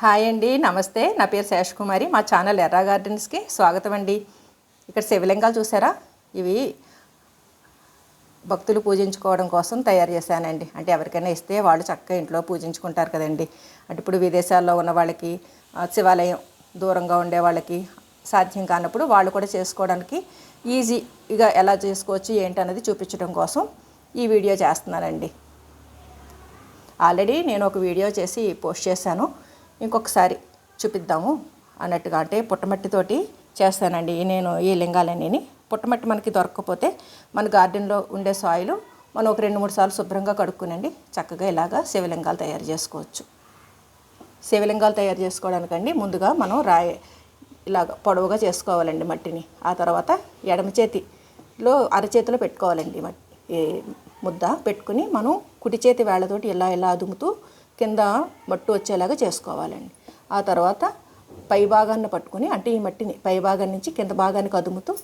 Hi అండి నమస్తే. నా పేరు శేషకుమారి మా ఛానల్ ఎర్రా గార్డెన్స్కి స్వాగతం అండి. ఇక్కడ శివలింగాలు చూసారా? ఇవి భక్తులు పూజించుకోవడం కోసం తయారు చేశానండి. అంటే ఎవరికైనా ఇస్తే వాళ్ళు చక్కగా ఇంట్లో పూజించుకుంటారు కదండి. అంటే ఇప్పుడు విదేశాల్లో ఉన్న వాళ్ళకి శివాలయం దూరంగా ఉండే వాళ్ళకి సాధ్యం కానప్పుడు వాళ్ళు కూడా చేసుకోవడానికి ఈజీగా ఎలా చేసుకోవచ్చు ఏంటి అన్నది చూపించడం కోసం ఈ వీడియో చేస్తున్నానండి. ఆల్రెడీ నేను ఒక వీడియో చేసి పోస్ట్ చేశాను. ఇంకొకసారి చూపిద్దాము అన్నట్టుగా అంటే పుట్టమట్టితోటి చేస్తానండి నేను ఈ లింగాలన్నీ పుట్టమట్టి మనకి దొరకకపోతే మన గార్డెన్లో ఉండే సాయిలు మనం ఒక రెండు మూడు సార్లు శుభ్రంగా కడుక్కునండి. చక్కగా ఇలాగా శివలింగాలు తయారు చేసుకోవచ్చు. శివలింగాలు తయారు చేసుకోవడానికండి ముందుగా మనం రాయి ఇలాగ పొడవుగా చేసుకోవాలండి మట్టిని. ఆ తర్వాత ఎడమ చేతిలో అరచేతిలో పెట్టుకోవాలండి మట్టి. ముద్ద పెట్టుకుని మనం కుడి చేతి వేళ్ళతోటి ఇలా ఇలా అదుముతూ కింద మట్టు వచ్చేలాగా చేసుకోవాలండి. ఆ తర్వాత పై భాగాన్ని పట్టుకుని అంటే ఈ మట్టిని పై భాగం నుంచి కింద భాగానికి అదుముతూ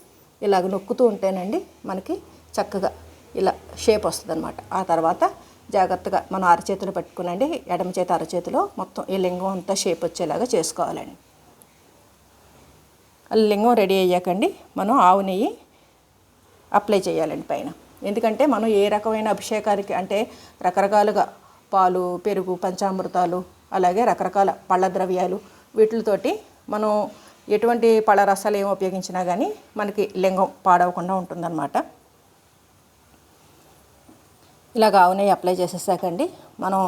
ఇలాగ నొక్కుతూ ఉంటేనండి మనకి చక్కగా ఇలా షేప్ వస్తుంది ఆ తర్వాత జాగ్రత్తగా మనం అరచేతులు పట్టుకునండి. ఎడమ చేతి అరచేతిలో మొత్తం ఈ లింగం అంతా షేప్ వచ్చేలాగా చేసుకోవాలండి. ఆ లింగం రెడీ అయ్యాకండి. మనం ఆవు నెయ్యి అప్లై చేయాలండి పైన. ఎందుకంటే మనం ఏ రకమైన అభిషేకానికి అంటే రకరకాలుగా పాలు పెరుగు పంచామృతాలు అలాగే రకరకాల పళ్ళ ద్రవ్యాలు వీటితోటి మనం ఎటువంటి పళ్ళ రసాలు ఏమి ఉపయోగించినా కానీ మనకి లింగం పాడవకుండా ఉంటుందన్నమాట. ఇలాగ ఆవునే అప్లై చేసేసాకండి. మనం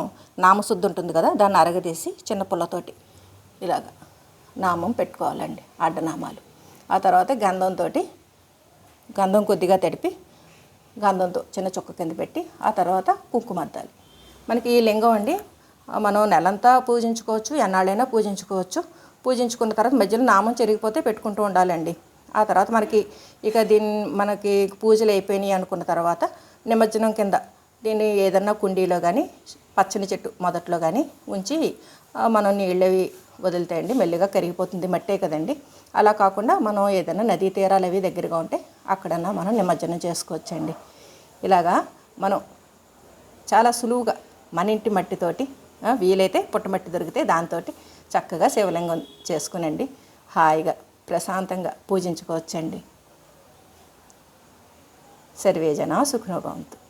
నామశుద్ధి ఉంటుంది కదా దాన్ని అరగదీసి చిన్న పుల్లతోటి ఇలాగ నామం పెట్టుకోవాలండి అడ్డనామాలు. ఆ తర్వాత గంధంతో గంధం కొద్దిగా తడిపి గంధంతో చిన్న చుక్క కింద పెట్టి ఆ తర్వాత కుంకుమ అద్దాలి. మనకి ఈ లింగం అండి మనం నెలంతా పూజించుకోవచ్చు ఎన్నాళ్ళైనా పూజించుకోవచ్చు. పూజించుకున్న తర్వాత మధ్యలో నామం చెరిగిపోతే పెట్టుకుంటూ ఉండాలండి. ఆ తర్వాత మనకి ఇక దీన్ని మనకి పూజలు అయిపోయినాయి అనుకున్న తర్వాత నిమజ్జనం కింద దీన్ని ఏదన్నా కుండీలో కానీ పచ్చని చెట్టు మొదట్లో కానీ ఉంచి మనం నీళ్ళవి వదులుతాయండి. మెల్లిగా కరిగిపోతుంది మట్టే కదండి. అలా కాకుండా మనం ఏదైనా నదీ తీరాలు అవి దగ్గరగా ఉంటే అక్కడన్నా మనం నిమజ్జనం చేసుకోవచ్చండి. ఇలాగా మనం చాలా సులువుగా మన ఇంటి మట్టితోటి వీలైతే పుట్టమట్టి దొరికితే దాంతో చక్కగా శివలింగం చేసుకునండి. హాయిగా ప్రశాంతంగా పూజించుకోవచ్చండి. సర్వేజన సుఖనోభవంతు